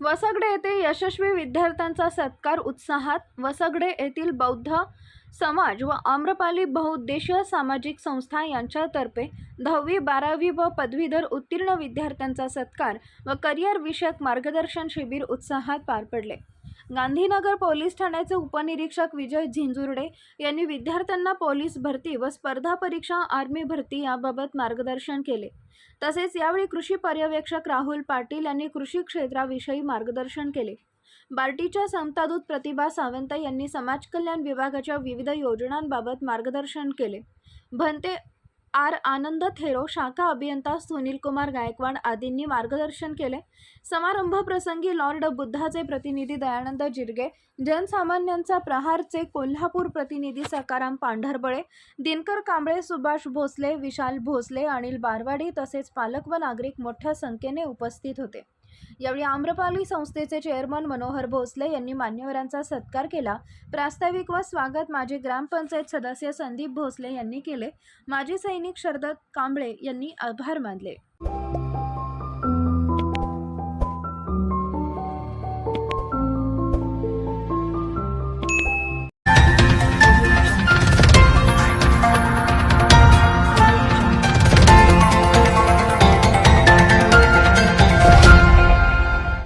वसगडे येथे यशस्वी विद्यार्थ्यांचा सत्कार उत्साहात वसगडे येथील बौद्ध समाज व आम्रपाली बहुउद्देशीय सामाजिक संस्था यांच्यातर्फे दहावी बारावी व पदवीधर उत्तीर्ण विद्यार्थ्यांचा सत्कार व करिअर विषयक मार्गदर्शन शिबिर उत्साहात पार पडले. गांधीनगर पोलीस ठाण्याचे उपनिरीक्षक विजय झिंजुर्डे यांनी विद्यार्थ्यांना पोलीस भरती व स्पर्धा परीक्षा आर्मी भरती याबाबत मार्गदर्शन केले. तसेच यावेळी कृषी पर्यवेक्षक राहुल पाटील यांनी कृषी क्षेत्राविषयी मार्गदर्शन केले. बार्टीच्या समतादूत प्रतिभा सावंत यांनी समाजकल्याण विभागाच्या विविध योजनांबाबत मार्गदर्शन केले. भंते आर. आनंद थेरो शाखा अभियंता सुनील कुमार गायकवाड आदींनी मार्गदर्शन केले. समारंभ प्रसंगी लॉर्ड बुद्धाचे प्रतिनिधी दयानंद जिरगे जनसामान्यांचा प्रहारचे कोल्हापूर प्रतिनिधी सकाराम पांढरबळे दिनकर कांबळे सुभाष भोसले विशाल भोसले अनिल बारवाडी तसेच पालक व नागरिक मोठ्या संख्येने उपस्थित होते. यावेळी आम्रपाली संस्थेचे चेअरमन मनोहर भोसले यांनी मान्यवरांचा सत्कार केला. प्रास्ताविक व स्वागत माजी ग्रामपंचायत सदस्य संदीप भोसले यांनी केले. माजी सैनिक शरद कांबळे यांनी आभार मानले.